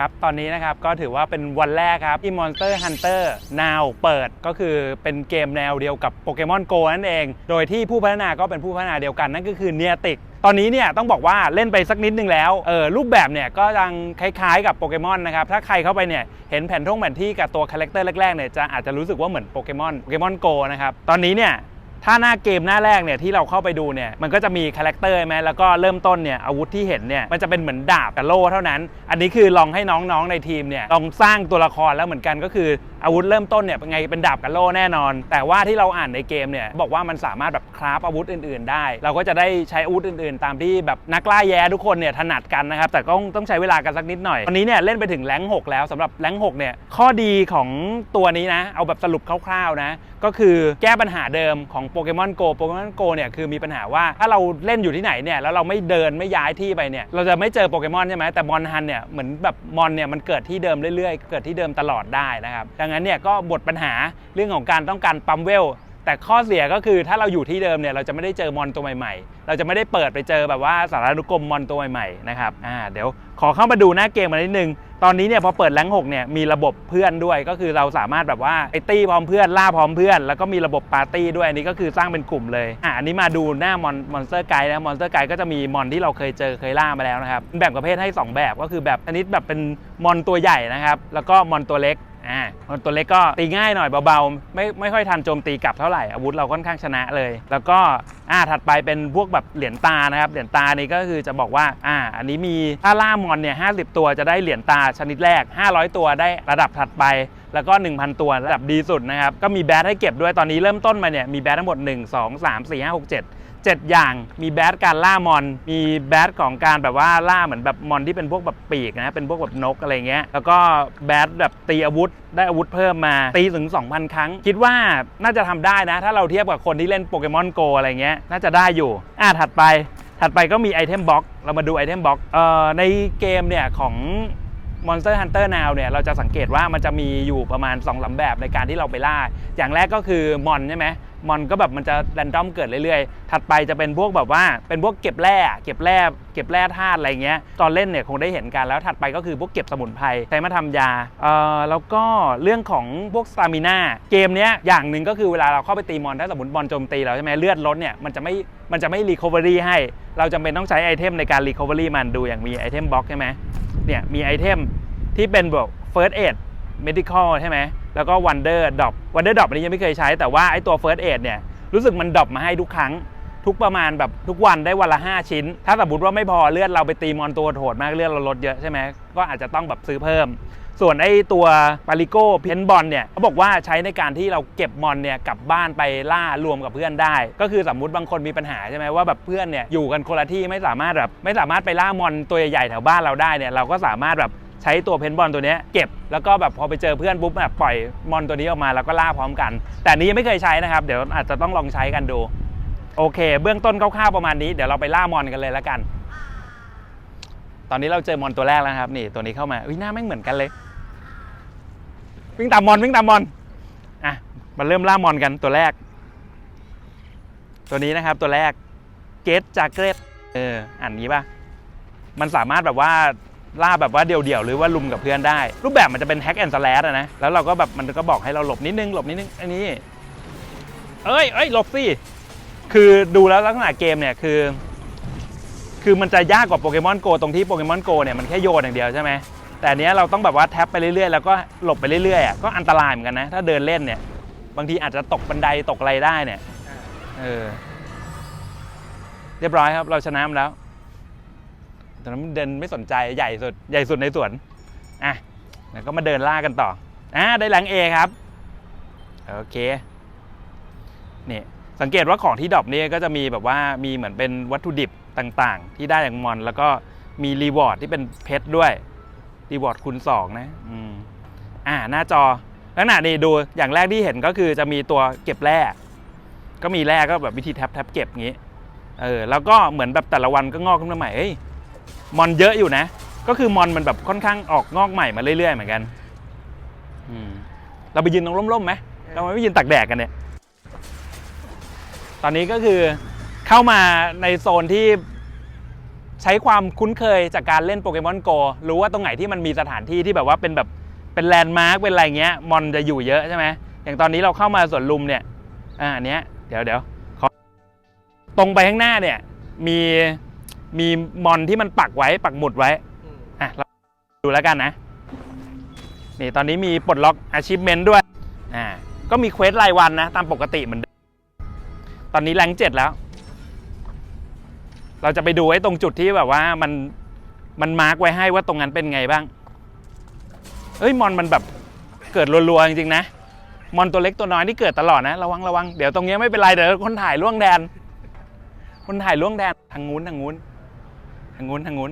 ครับตอนนี้นะครับก็ถือว่าเป็นวันแรกครับที่ Monster Hunter Now เปิดก็คือเป็นเกมแนวเดียวกับโปเกมอน Go นั่นเอง โดยที่ผู้พัฒนาก็เป็นผู้พัฒนาเดียวกันนั่นก็คือ Niantic ตอนนี้เนี่ยต้องบอกว่าเล่นไปสักนิดนึงแล้วเออรูปแบบเนี่ยก็ยังคล้ายๆกับโปเกมอนนะครับ ถ้าใครเข้าไปเนี่ยเห็นแผ่นท่งแผ่นที่กับตัวคาแรคเตอร์แรกๆเนี่ยจะอาจจะรู้สึกว่าเหมือนโปเกมอนโปเกมอนโกนะครับ ตอนนี้เนี่ย ถ้าหน้าเกมหน้าแรกเนี่ยที่เราเข้าไปดูเนี่ยมันก็จะมีคาแรคเตอร์ใช่ไหมแล้วก็เริ่มต้นเนี่ยอาวุธที่เห็นเนี่ยมันจะเป็นเหมือนดาบกับโล่เท่านั้น อันนี้คือลองให้น้องๆในทีมเนี่ยลองสร้างตัวละครแล้วเหมือนกันก็คือ อาวุธเริ่มต้นเนี่ยเป็นไงเป็นดาบกับโล่แน่นอน แต่ว่าที่เราอ่านในเกมเนี่ยบอกว่ามันสามารถแบบคราฟอาวุธอื่น ๆ ได้ เราก็จะได้ใช้อาวุธอื่น ๆ ตามที่แบบนักล่าแย้ทุกคนเนี่ยถนัดกันนะครับแต่ก็ต้องใช้เวลากันสักนิดหน่อยตอนนี้เนี่ยเล่นไปถึงแรงค์6แล้วสำหรับแรงค์6เนี่ยข้อดีของตัวนี้นะ เอาแบบสรุปคร่าวๆนะก็คือแก้ปัญหาเดิมของโปเกมอนโกโปเกมอนโกเนี่ยคือมีปัญหาว่าถ้าเราเล่นอยู่ที่ไหนเนี่ยแล้วเราไม่เดินไม่ย้ายที่ไปเนี่ยเราจะไม่เจอโปเกมอนใช่ไหมแต่มอนฮันเนี่ยเหมือนแบบมอนเนี่ยมันเกิดที่เดิมเรื่อยๆ เกิดที่เดิมตลอดได้นะครับดังนั้นเนี่ยก็หมดปัญหาเรื่องของการต้องการปั๊มเวล แต่ข้อเสียก็คือถ้าเราอยู่ที่เดิมเนี่ยเราจะไม่ได้เจอมอนตัวใหม่ๆ เราจะไม่ได้เปิดไปเจอแบบว่าสารานุกรมมอนตัวใหม่ๆนะครับอ่าเดี๋ยวขอเข้ามาดูหน้าเกมมานิดนึง ตอนนี้เนี่ยพอเปิดแรงค์6เนี่ยมีระบบเพื่อนด้วย ก็คือเราสามารถแบบว่าไปตี้พร้อมเพื่อนล่าพร้อมเพื่อน แล้วก็มีระบบปาร์ตี้ด้วยอันนี้ก็คือสร้างเป็นกลุ่มเลยอะอันนี้มาดูหน้ามอนมอนสเตอร์ไกด์นะมอนสเตอร์ไกด์ก็จะมีมอนที่เราเคยเจอเคยล่ามาแล้วนะครับแบ่งประเภทให้สองแบบก็คือแบบอันนี้แบบเป็นมอนตัวใหญ่นะครับแล้วก็มอนตัวเล็ก อ่าตัวเล็กก็ตีง่ายหน่อยเบาๆ ไม่ไม่ค่อยทันโจมตีกลับเท่าไหร่อาวุธเราค่อนข้างชนะเลย แล้วก็อ่าถัดไปเป็นพวกแบบเหรียญตานะครับเหรียญตานี่ก็คือจะบอกว่าอ่าอันนี้มีถ้าล่ามอนเนี่ยห้ตัวจะได้เหรียญตาชนิดแรก 500 ตัวได้ระดับถัดไป แล้วก็ 1,000 ตัวระดับดีสุดนะครับ ก็มีแบทให้เก็บด้วยตอนนี้เริ่มต้นมาเนี่ยมีแบททั้งหมด 1 2 3 4 5 6 7 7 อย่างมีแบทการล่ามอน มีแบทของการแบบว่าล่าเหมือนแบบมอนที่เป็นพวกแบบปีกนะเป็นพวกแบบนกอะไรเงี้ยแล้วก็แบทแบบตีอาวุธได้อาวุธเพิ่มมาตีถึง 2,000 ครั้ง คิดว่าน่าจะทำได้นะ ถ้าเราเทียบกับคนที่เล่นโปเกมอนโกอะไรเงี้ยน่าจะได้อยู่อะถัดไป ถัดไปก็มีไอเทมบ็อกเรามาดูไอเทมบ็อกเอ่อในเกมเนี่ยของ Monster Hunter Now เนี่ยเราจะสังเกตว่ามันจะมีอยู่ประมาณ2องสามแบบในการที่เราไปล่า อย่างแรกก็คือมอนใช่ไหมมอนก็แบบมันจะแรนดอมเกิดเรื่อยๆ ถัดไปจะเป็นพวกแบบว่าเป็นพวกเก็บแร่เก็บแร่เก็บแร่ธาตุอะไรเงี้ย ตอนเล่นเนี่ยคงได้เห็นกันแล้วถัดไปก็คือพวกเก็บสมุนไพรใช้มาทำยา เอ่อแล้วก็เรื่องของพวกสตามิน่าเกมเนี้ยอย่างหนึ่งก็คือเวลาเราเข้าไปตีมอนถ้าสมมติมอนโจมตีเราใช่ไหมเลือดลดเนี่ยมันจะไม่มันจะไม่รีคอเวอรี่ให้ เราจำเป็นต้องใช้ไอเทมในการรีคอเวอรี่มันดูอย่างมีไอเทมบ็อกใช่ไหม เนี่ยมีไอเทมที่เป็นแบบ first aid medical ใช่ไหมแล้วก็ wonder drop wonder drop อันนี้ยังไม่เคยใช้แต่ว่าไอตัว first aid เนี่ยรู้สึกมันดรอปมาให้ทุกครั้ง ทุกประมาณแบบทุกวันได้วันละ 5 ชิ้น ถ้าสมมติว่าไม่พอเลือดเราไปตีมอนตัวโหดมากเลือดเราลดเยอะใช่ไหมก็อาจจะต้องแบบซื้อเพิ่ม ส่วนไอ้ตัวปาริโก้เพนบอลเนี่ยเขาบอกว่าใช้ในการที่เราเก็บมอนเนี่ยกลับบ้านไปล่ารวมกับเพื่อนได้ ก็คือสมมุติบางคนมีปัญหาใช่ไหมว่าแบบเพื่อนเนี่ยอยู่กันคนละที่ไม่สามารถแบบไม่สามารถไปล่ามอนตัวใหญ่ๆแถวบ้านเราได้เนี่ยเราก็สามารถแบบใช้ตัวเพนบอลตัวเนี้ยเก็บแล้วก็แบบพอไปเจอเพื่อนปุ๊บแบบปล่อยมอนตัวนี้ออกมาแล้วก็ล่าพร้อมกัน แต่นนี้ยังไม่เคยใช้นะครับ เดี๋ยวอาจจะต้องลองใช้กันดู โอเค เบื้องต้นคร่าวๆประมาณนี้เดี๋ยวเราไปล่ามอนกันเลยแล้วกัน ตอนนี้เราเจอมอนตัวแรกแล้วครับ นี่ตัวนี้เข้ามาอุ้ยหน้าไม่เหมือนกันเลย วิ่งตามมอนวิ่งตามมอนอะมาเริ่มล่ามอนกันตัวแรก ตัวนี้นะครับตัวแรกเกตจากเกรตเอออ่านนี้ป่ะมันสามารถแบบว่าล่าแบบว่าเดี่ยวๆหรือว่าลุมกับเพื่อนได้ รูปแบบมันจะเป็นแฮกแอนด์สแลชนะแล้วเราก็แบบมันก็บอกให้เราหลบนิดนึงหลบนิดนึงอันนี้ เอ้ยเอ้ยหลบสิ คือดูแล้วลักษณะเกมเนี่ยคือ คือมันจะยากกว่าโปเกมอนโกตรงที่โปเกมอนโกเนี่ยมันแค่โยนอย่างเดียวใช่ไหมแต่อันเนี้ยเราต้องแบบว่าแท็บไปเรื่อยๆ แล้วก็หลบไปเรื่อยๆอะก็อันตรายเหมือนกันนะ ถ้าเดินเล่นเนี่ย บางทีอาจจะตกบันไดตกอะไรได้เนี่ยเออเรียบร้อยครับ เราชนะมันแล้วตอนนั้นมันเดินไม่สนใจใหญ่สุดใหญ่สุดในสวนอะแล้วก็มาเดินล่ากันต่ออะได้แรงเอครับ โอเคนี่ สังเกตว่าของที่ดรอปนี่ก็จะมีแบบว่ามีเหมือนเป็นวัตถุดิบต่างๆ ที่ได้จากมอน แล้วก็มีรีวอร์ดที่เป็นเพชรด้วยรีวอร์ดคูณ2นะอืมอ่าหน้าจอลักษณะนี่ดูอย่างแรกที่เห็นก็คือจะมีตัวเก็บแร่ก็มีแร่ก็แบบวิธีแท็บแท็บเก็บงี้เออแล้วก็เหมือนแบบแต่ละวันก็งอกขึ้นมาใหม่เฮ้ยมอนเยอะอยู่นะ ก็คือมอนมันแบบค่อนข้างออกงอกใหม่มาเรื่อยๆเหมือนกันอืมเราไปยืนตรงร่มๆไหมเราไม่ไปยืนตักแดดกันเนี่ย ตอนนี้ก็คือเข้ามาในโซนที่ใช้ความคุ้นเคยจากการเล่นโปเกมอนโกรู้ว่าตรงไหนที่มันมีสถานที่ที่แบบว่าเป็นแบบเป็นแลนด์มาร์กเป็นอะไรเงี้ยมอนจะอยู่เยอะใช่ไหมอย่างตอนนี้เราเข้ามาสวนลุมเนี่ยอ่าอันเนี้ยเดี๋ยวเดี๋ยวขอตรงไปข้างหน้าเนี่ยมีมีมอนที่มันปักไว้ปักหมุดไว้อะเราดูแล้วกันนะนี่ตอนนี้มีปลดล็อก achievement ด้วยอ่าก็มีเควสรายวันนะ ตามปกติเหมือนเดิม ตอนนี้แรงเจ็ดแล้ว เราจะไปดูไอ้ตรงจุดที่แบบว่ามันมันมาร์กไว้ให้ว่าตรงนั้นเป็นไงบ้าง เอ้ยมอนมันแบบเกิดรัวๆจริงๆนะ มอนตัวเล็กตัวน้อยที่เกิดตลอดนะ ระวังระวังเดี๋ยวตรงนี้ไม่เป็นไรเดี๋ยวคนถ่ายล่วงแดน คนถ่ายล่วงแดนทางงู้นทางงู้นทางงู้นทางงู้น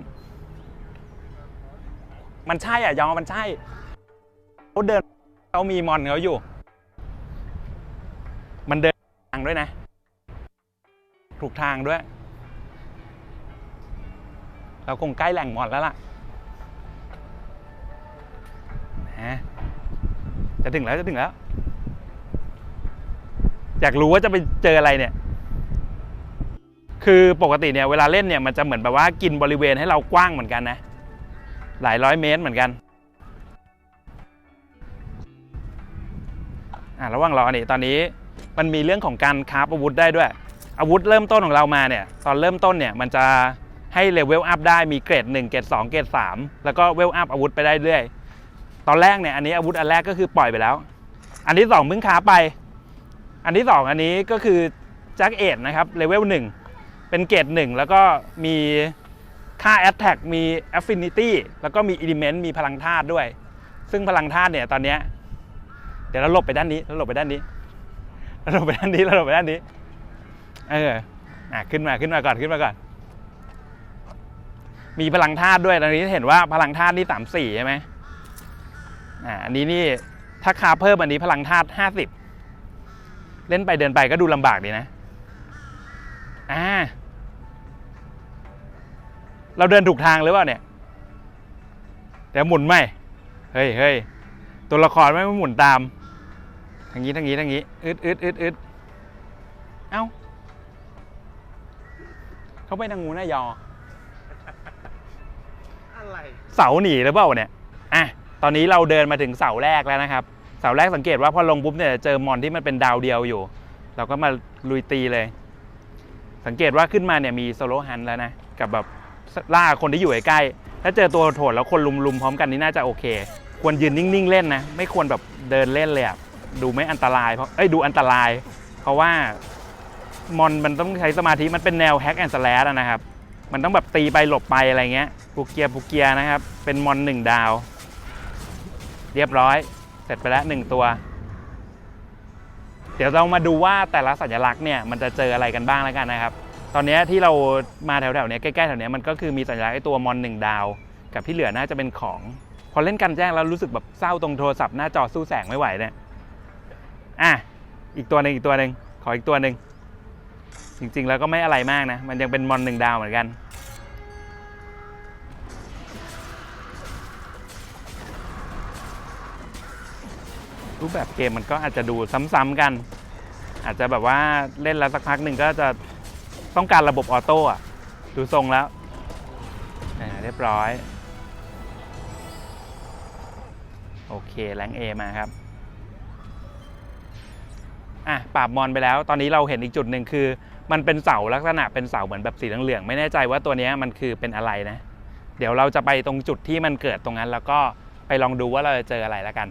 มันใช่อะยองมันใช่เขาเดินเขามีมอนเขาอยู่ มันเดินทางด้วยนะ ถูกทางด้วย เราคงใกล้แหล่งมอนแล้วล่ะนะจะถึงแล้วจะถึงแล้ว อยากรู้ว่าจะไปเจออะไรเนี่ย คือปกติเนี่ยเวลาเล่นเนี่ยมันจะเหมือนแบบว่ากินบริเวณให้เรากว้างเหมือนกันนะ หลายร้อยเมตรเหมือนกันอ่าระหว่างรอนี่ตอนนี้มันมีเรื่องของการคราฟอาวุธได้ด้วย อาวุธเริ่มต้นของเรามาเนี่ยตอนเริ่มต้นเนี่ยมันจะให้เลเวลอัพได้มีเกรด1เกรด2เกรด3แล้วก็เวลอัพอาวุธไปได้เรื่อยตอนแรกเนี่ยอันนี้อาวุธอันแรกก็คือปล่อยไปแล้ว อันที่2เพิ่งคราไป อันที่ 2 อันนี้ก็คือแจ็คเอ็ดนะครับเลเวล1เป็นเกรด1แล้วก็มีค่า Attack มี Affinity แล้วก็มี Element มีพลังธาตุด้วย ซึ่งพลังธาตุเนี่ยตอนเนี้ยเดี๋ยวเราหลบไปด้านนี้เราหลบไปด้านนี้เราหลบไปด้านนี้เราหลบไปด้านนี้ เอออะขึ้นมาขึ้นมาก่อนขึ้นมาก่อน มีพลังธาตุด้วยตอนนี้เห็นว่าพลังธาตุนี่สามสี่ใช่ไหมอ่าอันนี้นี่ถ้าคาเพิ่มอันนี้พลังธาตุห้าสิบเล่นไปเดินไปก็ดูลำบากดีนะอ่าเราเดินถูกทางหรือเปล่าเนี่ยเดี๋ยวหมุนไหมเฮ้ยเฮ้ยตัวละครไม่หมุนตามทางนี้ทางนี้ทางนี้อึดอึดอึดอึดเอ้า เขาไปทางงูน่ายอ อะไรเสาหนีหรือเปล่าเนี่ยอะตอนนี้เราเดินมาถึงเสาแรกแล้วนะครับ เสาแรกสังเกตว่าพอลงปุ๊บเนี่ยเจอมอนที่มันเป็นดาวเดียวอยู่ เราก็มาลุยตีเลย สังเกตว่าขึ้นมาเนี่ยมีโซโลฮันแล้วนะ กับแบบล่าคนที่อยู่ใกล้ๆถ้าเจอตัวโถดแล้วคนลุมๆพร้อมกันนี่น่าจะโอเค ควรยืนนิ่งๆเล่นนะ ไม่ควรแบบเดินเล่นเลยอะดูไม่อันตรายเพราะเอ้ยดูอันตราย เพราะว่า มอนมันต้องใช้สมาธิมันเป็นแนวแฮกแอนด์สแลชนะครับ มันต้องแบบตีไปหลบไปอะไรเงี้ยปูเกียร์ปูเกียร์นะครับ เป็นมอนหนึ่งดาว เรียบร้อย เสร็จไปแล้วหนึ่งตัว เดี๋ยวเรามาดูว่าแต่ละสัญลักษณ์เนี่ยมันจะเจออะไรกันบ้างแล้วกันนะครับ ตอนนี้ที่เรามาแถวๆนี้ใกล้ๆแถวนี้มันก็คือมีสัญลักษณ์ไอ้ตัวมอนหนึ่งดาว กับที่เหลือน่าจะเป็นของ พอเล่นกันแจ้งแล้วรู้สึกแบบเศร้าตรงโทรศัพท์หน้าจอสู้แสงไม่ไหวเนี่ยอะอีกตัวหนึ่งอีกตัวหนึ่งขออีกตัวหนึ่ง จริงๆแล้วก็ไม่อะไรมากนะ มันยังเป็นมอนหนึ่งดาวเหมือนกัน รูปแบบเกมมันก็อาจจะดูซ้ำๆกัน อาจจะแบบว่าเล่นแล้วสักพักหนึ่งก็จะต้องการระบบออโต้อะดูทรงแล้วเรียบร้อย โอเคแรงเอมาครับอะปราบมอนไปแล้ว ตอนนี้เราเห็นอีกจุดหนึ่งคือ มันเป็นเสาลักษณะเป็นเสาเหมือนแบบสีเหลืองๆไม่แน่ใจว่าตัวนี้มันคือเป็นอะไรนะ เดี๋ยวเราจะไปตรงจุดที่มันเกิดตรงนั้น แล้วก็ไปลองดูว่าเราจะเจออะไรแล้วกัน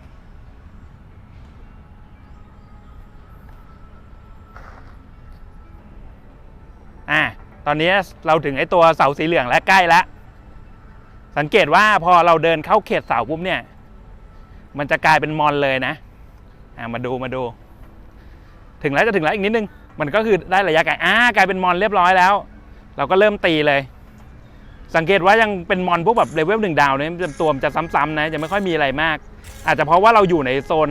อะตอนนี้เราถึงไอ้ตัวเสาสีเหลืองและใกล้แล้วสังเกตว่าพอเราเดินเข้าเขตเสาปุ๊บเนี่ย มันจะกลายเป็นมอนเลยนะอะมาดูมาดู ถึงแล้วจะถึงแล้วอีกนิดนึง มันก็คือได้ระยะไกลอ่ากลายเป็นมอนเรียบร้อยแล้ว เราก็เริ่มตีเลย สังเกตว่ายังเป็นมอนพวกแบบเลเวลหนึ่งดาวเนี่ยตัวมันจะซ้ำๆนะจะไม่ค่อยมีอะไรมาก อาจจะเพราะว่าเราอยู่ในโซน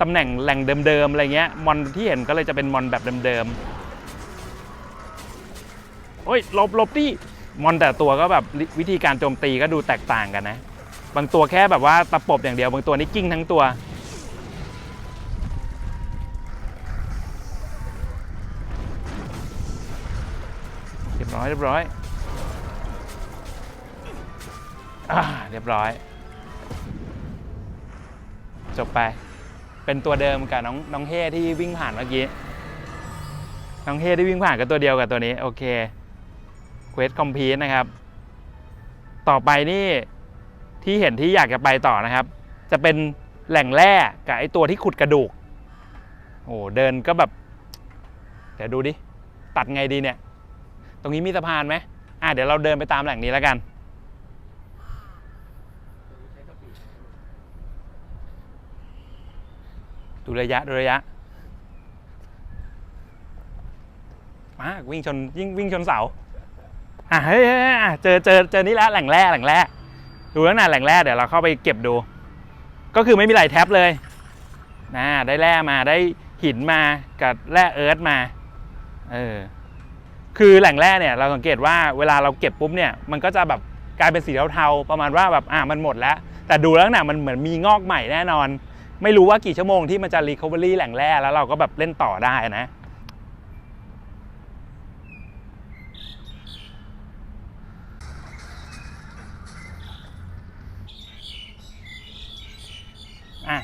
ตำแหน่งแหล่งเดิมๆอะไรเงี้ยมอนที่เห็นก็เลยจะเป็นมอนแบบเดิมๆโอ้ยหลบหลบดิมอนแต่ตัวก็แบบวิธีการโจมตีก็ดูแตกต่างกันนะ บางตัวแค่แบบว่าตะปบอย่างเดียว บางตัวนี่กิ้งทั้งตัว ร้อยเรียบร้อยอ่าเรียบร้อย จบไป เป็นตัวเดิมกับน้องน้องเฮที่วิ่งผ่านเมื่อกี้ น้องเฮที่วิ่งผ่านกับตัวเดียวกับตัวนี้ โอเคเควสคอมพีทนะครับ ต่อไปนี่ที่เห็นที่อยากจะไปต่อนะครับ จะเป็นแหล่งแร่กับไอตัวที่ขุดกระดูก โอ้เดินก็แบบ เดี๋ยวดูดิ ตัดไงดีเนี่ย ตรงนี้มีสะพานไหมอะเดี๋ยวเราเดินไปตามแหล่งนี้แล้วกันดูระยะดูระยะมาวิ่งชนยิ่งวิ่งชนเสาอะเฮ้ยเฮ้ยเฮ้ยอะเจอเจอเจอนี่แล้วแหล่งแร่แหล่งแร่ดูแล้วนะแหล่งแร่เดี๋ยวเราเข้าไปเก็บดู ก็คือไม่มีไหลแท็บเลยนะได้แร่มาได้หินมากับแร่เอิร์ธมา เออ คือแหล่งแร่เนี่ยเราสังเกตว่าเวลาเราเก็บปุ๊บเนี่ยมันก็จะแบบกลายเป็นสีเทาๆประมาณว่าแบบอะมันหมดแล้ว แต่ดูแล้วนะมันเหมือนมีงอกใหม่แน่นอน ไม่รู้ว่ากี่ชั่วโมงที่มันจะรีคอเวอรี่แหล่งแร่แล้วเราก็แบบเล่นต่อได้นะอะ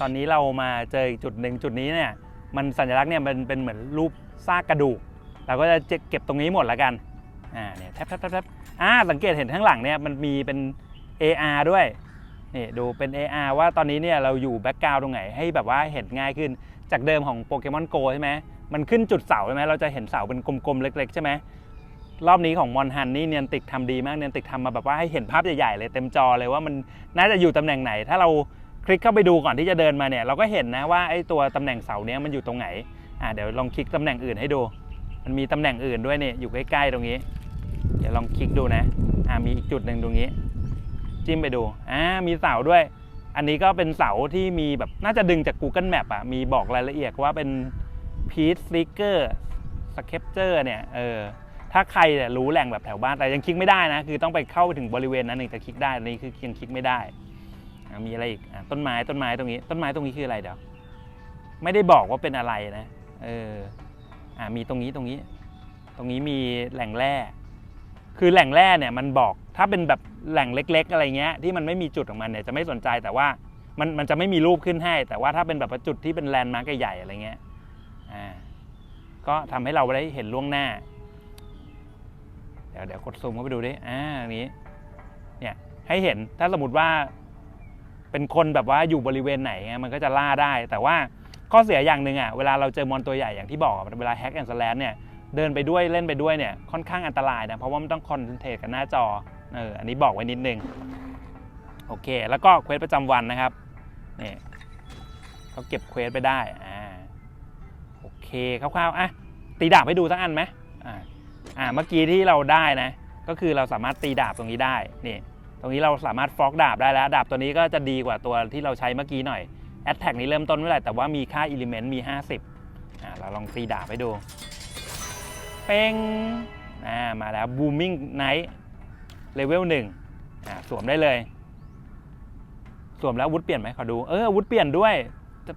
ตอนนี้เรามาเจออีกจุดหนึ่งจุดนี้เนี่ยมันสัญลักษณ์เนี่ยมันเป็นเหมือนรูปซากกระดูก เราก็จะเก็บตรงนี้หมดแล้วกันอ่าเนี่ยแทบแทบแทบแทบอ่าสังเกตเห็นข้างหลังเนี่ยมันมีเป็น AR ด้วยนี่ดูเป็น AR ว่าตอนนี้เนี่ยเราอยู่แบ็กกราวด์ตรงไหนให้แบบว่าเห็นง่ายขึ้นจากเดิมของโปเกมอนโกใช่ไหมมันขึ้นจุดเสาใช่ไหมเราจะเห็นเสาเป็นกลมๆเล็ก ๆ ใช่ไหมรอบนี้ของมอนฮันนี่เนียนติกทำดีมากเนียนติกทำมาแบบว่าให้เห็นภาพใหญ่ๆเลยเต็มจอเลยว่ามันน่าจะอยู่ตำแหน่งไหน ถ้าเราคลิกเข้าไปดูก่อนที่จะเดินมาเนี่ยเราก็เห็นนะว่าไอ้ตัวตำแหน่งเสาเนี้ยมันอยู่ตรงไหนอ่าเดี๋ยวลองคลิกตำแหน่งอื่นให้ดู มันมีตำแหน่งอื่นด้วยเนี่ยอยู่ใกล้ๆตรงนี้ เดี๋ยวลองคลิกดูนะอ่ามีอีกจุดหนึ่งตรงนี้ จิ้มไปดูอ่ามีเสาด้วย อันนี้ก็เป็นเสาที่มีแบบน่าจะดึงจาก Google Map อะมีบอกรายละเอียดว่าเป็น Peace Seeker Sculpture เนี่ยเออถ้าใครเนี่ยรู้แหล่งแบบแถวบ้านแต่ยังคลิกไม่ได้นะ คือต้องไปเข้าไปถึงบริเวณนั้นถึงจะคลิกได้อันนี้คือยังคลิกไม่ได้อะมีอะไรอีกอะต้นไม้ต้นไม้ตรงนี้ ต้นไม้ตรงนี้คืออะไรเดี๋ยวไม่ได้บอกว่าเป็นอะไรนะ เออ อ่ามีตรงนี้ตรงนี้ ตรงนี้มีแหล่งแร่คือแหล่งแร่เนี่ยมันบอกถ้าเป็นแบบแหล่งเล็ก ๆ อะไรเงี้ยที่มันไม่มีจุดของมันเนี่ยจะไม่สนใจแต่ว่ามันมันจะไม่มีรูปขึ้นให้ แต่ว่าถ้าเป็นแบบจุดที่เป็นแลนด์มาร์กใหญ่อะไรเงี้ยอ่าก็ทำให้เราได้เห็นล่วงหน้า เดี๋ยวเดี๋ยวกดซูมเข้าไปดูดิอ่าอันนี้เนี่ยให้เห็นถ้าสมมติว่าเป็นคนแบบว่าอยู่บริเวณไหนเงี้ยมันก็จะล่าได้ แต่ว่า ข้อเสียอย่างหนึ่งอะเวลาเราเจอมอนตัวใหญ่อย่างที่บอกเวลาแฮกแอนด์สแลนเนี่ยเดินไปด้วยเล่นไปด้วยเนี่ยค่อนข้างอันตรายนะเพราะว่ามันต้องคอนเซนเทกับหน้าจอเอออันนี้บอกไว้นิดนึงโอเค แล้วก็เควสประจำวันนะครับนี่เขาเก็บเควสไปได้อ่าโอเคคร่าวๆอะตีดาบให้ดูสักอันไหมอ่าอ่าเมื่อกี้ที่เราได้นะก็คือเราสามารถตีดาบตรงนี้ได้นี่ตรงนี้เราสามารถฟอกดาบได้แล้ว ดาบตัวนี้ก็จะดีกว่าตัวที่เราใช้เมื่อกี้หน่อย แอตแทกนี้เริ่มต้นเมื่อไหร่แต่ว่ามีค่าอิเลเมนต์มี 50อ่าเราลองตีดาบให้ดู เป้งอ่ามาแล้ว booming night เลเวลหนึ่งอ่าสวมได้เลย สวมแล้วอาวุธเปลี่ยนไหมขอดู เอออาวุธเปลี่ยนด้วย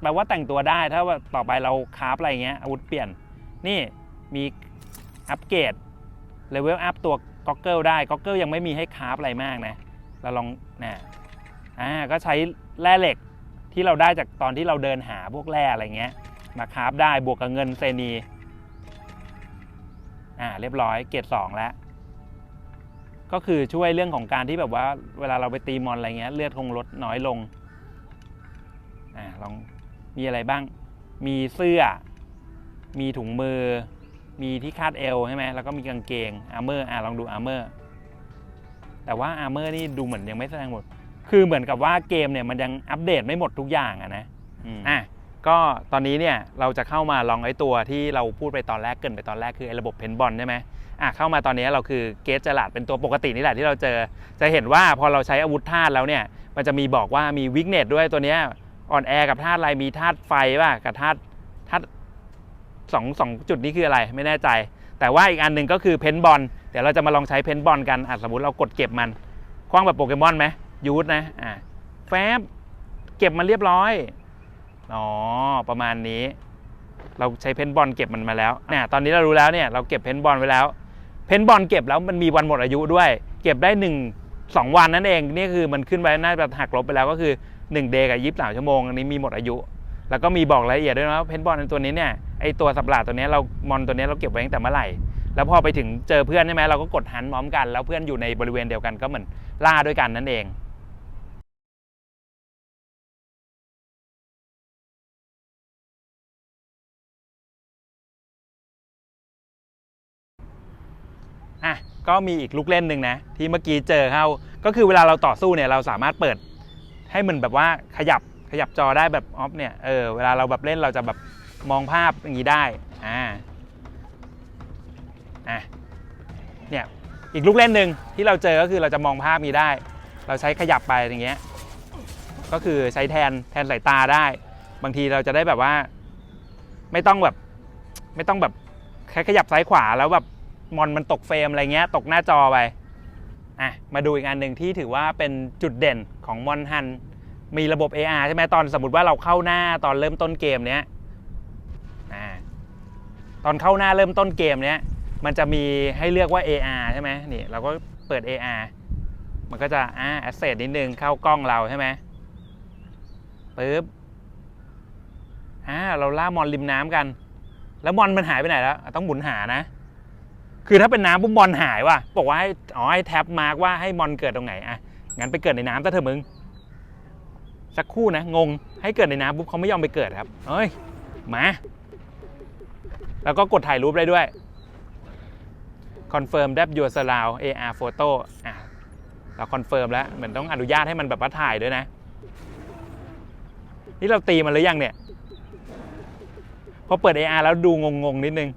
แปลว่าแต่งตัวได้ถ้าว่าต่อไปเราคราฟอะไรเงี้ยอาวุธเปลี่ยน นี่มีอัปเกรดเลเวลอัพตัวก็อกเกิลได้ก็อกเกิลยังไม่มีให้คราฟอะไรมากนะ เราลองนะอ่าก็ใช้แร่เหล็ก ที่เราได้จากตอนที่เราเดินหาพวกแร่อะไรเงี้ย มาคราฟได้บวกกับเงินเซนีอ่าเรียบร้อยเกรดสองแล้ว ก็คือช่วยเรื่องของการที่แบบว่า เวลาเราไปตีมอนอะไรเงี้ยเลือดคงลดน้อยลงอ่าลองมีอะไรบ้าง มีเสื้อ มีถุงมือ มีที่คาดเอวใช่ไหมแล้วก็มีกางเกงอาร์เมอร์อ่าลองดูอาร์เมอร์แต่ว่าอาร์เมอร์นี่ดูเหมือนยังไม่แสดงหมด คือเหมือนกับว่าเกมเนี่ยมันยังอัปเดตไม่หมดทุกอย่างอะนะอืมอะก็ตอนนี้เนี่ยเราจะเข้ามาลองไอ้ตัวที่เราพูดไปตอนแรกเกรินไปตอนแรกคือไอ้ระบบเพนบอลใช่ไหมอะเข้ามาตอนนี้เราคือเกสจลาดเป็นตัวปกตินี่แหละที่เราเจอ จะเห็นว่าพอเราใช้อาวุธธาตุแล้วเนี่ย มันจะมีบอกว่ามีวิกเนตด้วยตัวเนี้ยอ่อนแอกับธาตุอะไรมีธาตุไฟป่ะกับธาตุธาตุสองสองจุดนี้คืออะไรไม่แน่ใจ แต่ว่าอีกอันหนึ่งก็คือเพนบอลเดี๋ยวเราจะมาลองใช้เพนบอลกันอะสมมติเรากดเก็บมันคว้างแบบโปเกมอนไหม ยูทนะอะแฟบเก็บมันเรียบร้อยอ๋อประมาณนี้ เราใช้เพนบอลเก็บมันมาแล้วเนี่ยตอนนี้เรารู้แล้วเนี่ยเราเก็บเพนบอลไว้แล้ว เพนบอลเก็บแล้วมันมีวันหมดอายุด้วย เก็บได้1 2วันนั่นเองนี่คือมันขึ้นไปน่าจะหักลบไปแล้วก็คือ1เดย์กับ23ชั่วโมงอันนี้มีหมดอายุ แล้วก็มีบอกรายละเอียดด้วยนะว่าเพนบอลตัวนี้เนี่ยไอตัวสับหลาดตัวนี้เรามอนตัวนี้เราเก็บไว้ตั้งแต่เมื่อไหร่แล้วพอไปถึงเจอเพื่อนใช่ไหมเราก็กดหันพร้อมกัน แล้วเพื่อนอยู่ในบริเวณเดียวกันก็เหมือนล่าด้วยกันนั่นเอง อะก็มีอีกลูกเล่นหนึ่งนะที่เมื่อกี้เจอเข้าก็คือเวลาเราต่อสู้เนี่ยเราสามารถเปิด ให้มันแบบว่าขยับขยับจอได้แบบออฟเนี่ยเออเวลาเราแบบเล่นเราจะแบบมองภาพอย่างนี้ได้อ่าอะเนี่ยอีกลูกเล่นหนึ่งที่เราเจอก็คือเราจะมองภาพนี้ได้ เราใช้ขยับไปอย่างเงี้ยก็คือใช้แทนแทนสายตาได้ บางทีเราจะได้แบบว่า ไม่ต้องแบบ ไม่ต้องแบบแค่ขยับซ้ายขวาแล้วแบบ มอนมันตกเฟรมอะไรเงี้ยตกหน้าจอไปอะมาดูอีกอันหนึ่งที่ถือว่าเป็นจุดเด่นของมอนฮันมีระบบ AR ใช่ไหมตอนสมมติว่าเราเข้าหน้าตอนเริ่มต้นเกมเนี้ยตอนเข้าหน้าเริ่มต้นเกมเนี้ยมันจะมีให้เลือกว่า AR ใช่ไหมนี่เราก็เปิด AR มันก็จะอ่า asset นิดนึงเข้ากล้องเราใช่ไหมปึ๊บอ่าเราล่ามอนริมน้ำกัน แล้วมอนมันหายไปไหนแล้ว ต้องหมุนหานะ คือถ้าเป็นน้ำปุ๊บบอลหายว่ะบอกว่าให้อ๋อให้แท็บมาร์กว่าให้มอนเกิดตรงไหนอะงั้นไปเกิดในน้ำซะเถอะมึง สักครู่นะงงให้เกิดในน้ำปุ๊บเขาไม่ยอมไปเกิดครับเฮ้ยมาแล้วก็กดถ่ายรูปได้ด้วย confirm that your surround AR photo อะเราคอนเฟิร์มแล้วเหมือนต้องอนุญาตให้มันแบบว่าถ่ายด้วยนะ นี่เราตีมันหรือยังเนี่ย พอเปิด AR แล้วดูงงๆนิดนึง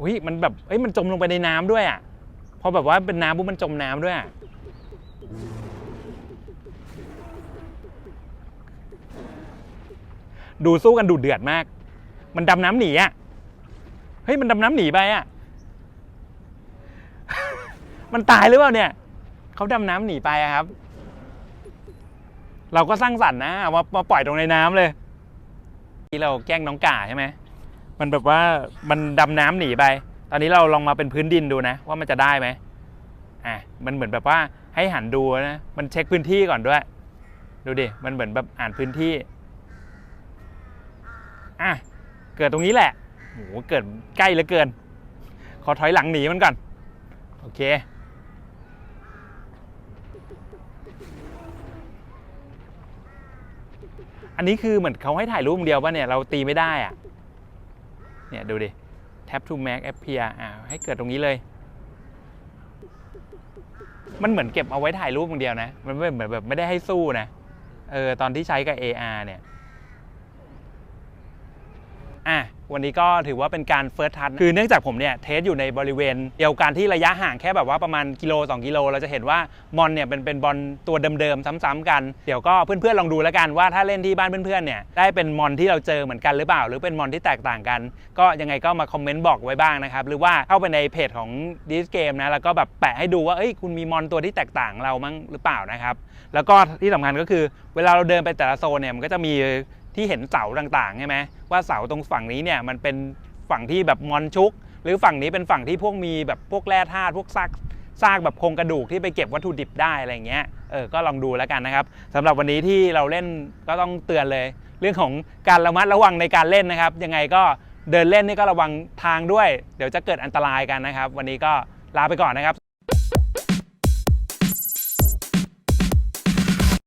อุ้ยมันแบบเอ้ยมันจมลงไปในน้ำด้วยอะพอแบบว่าเป็นน้ำปุ๊บมันจมน้ำด้วยอะดูสู้กันดุเดือดมาก มันดำน้ำหนีอะเฮ้ยมันดำน้ำหนีไปอะมันตายหรือเปล่าเนี่ยเขาดำน้ำหนีไปครับ เราก็สร้างสรรค์นะเอามามาปล่อยตรงในน้ำเลยที่เราแกล้งน้องก่าใช่ไหม มันแบบว่ามันดำน้ำหนีไป ตอนนี้เราลองมาเป็นพื้นดินดูนะ ว่ามันจะได้ไหมอะมันเหมือนแบบว่าให้หันดูนะ มันเช็คพื้นที่ก่อนด้วย ดูดิ มันเหมือนแบบอ่านพื้นที่ อะ เกิดตรงนี้แหละโหเกิดใกล้เหลือเกิน ขอถอยหลังหนีมันก่อน โอเค อันนี้คือเหมือนเขาให้ถ่ายรูปเดียวป่ะเนี่ย เราตีไม่ได้อะ เนี่ยดูดิ tap to Mac appear อ่าให้เกิดตรงนี้เลย มันเหมือนเก็บเอาไว้ถ่ายรูปอย่างเดียวนะ มันไม่เหมือนแบบไม่ได้ให้สู้นะ เออตอนที่ใช้กับ AR เนี่ย อะวันนี้ก็ถือว่าเป็นการเฟิร์สทัชคือเนื่องจากผมเนี่ยเทสอยู่ในบริเวณ เดียวกันที่ระยะห่างแค่แบบว่าประมาณกิโล 2 กิโล เราจะเห็นว่ามอนเนี่ยเป็นเป็นบอลตัวเดิมๆซ้ำๆกัน เดี๋ยวก็เพื่อนๆลองดูแล้วกันว่าถ้าเล่นที่บ้านเพื่อนๆเนี่ยได้เป็นมอนที่เราเจอเหมือนกันหรือเปล่า หรือเป็นมอนที่แตกต่างกัน ก็ยังไงก็มาคอมเมนต์บอกไว้บ้างนะครับหรือว่าเข้าไปในเพจของดิสเกมนะแล้วก็แบบแปะให้ดูว่าเอ้ยคุณมีมอนตัวที่แตกต่างเรามั้งหรือเปล่านะครับแล้วก็ที่สำคัญก็คือ เวลาเราเดินไปแต่ละโซนเนี่ยมันก็จะมี ที่เห็นเสาต่างๆใช่ไหมว่าเสาตรงฝั่งนี้เนี่ยมันเป็นฝั่งที่แบบมอนชุก หรือฝั่งนี้เป็นฝั่งที่พวกมีแบบพวกแร่ธาตุพวกซากซากแบบโครงกระดูกที่ไปเก็บวัตถุดิบได้อะไรเงี้ยเออก็ลองดูแล้วกันนะครับสำหรับวันนี้ที่เราเล่นก็ต้องเตือนเลย เรื่องของการระมัดระวังในการเล่นนะครับ ยังไงก็เดินเล่นนี่ก็ระวังทางด้วย เดี๋ยวจะเกิดอันตรายกันนะครับ วันนี้ก็ลาไปก่อนนะครับ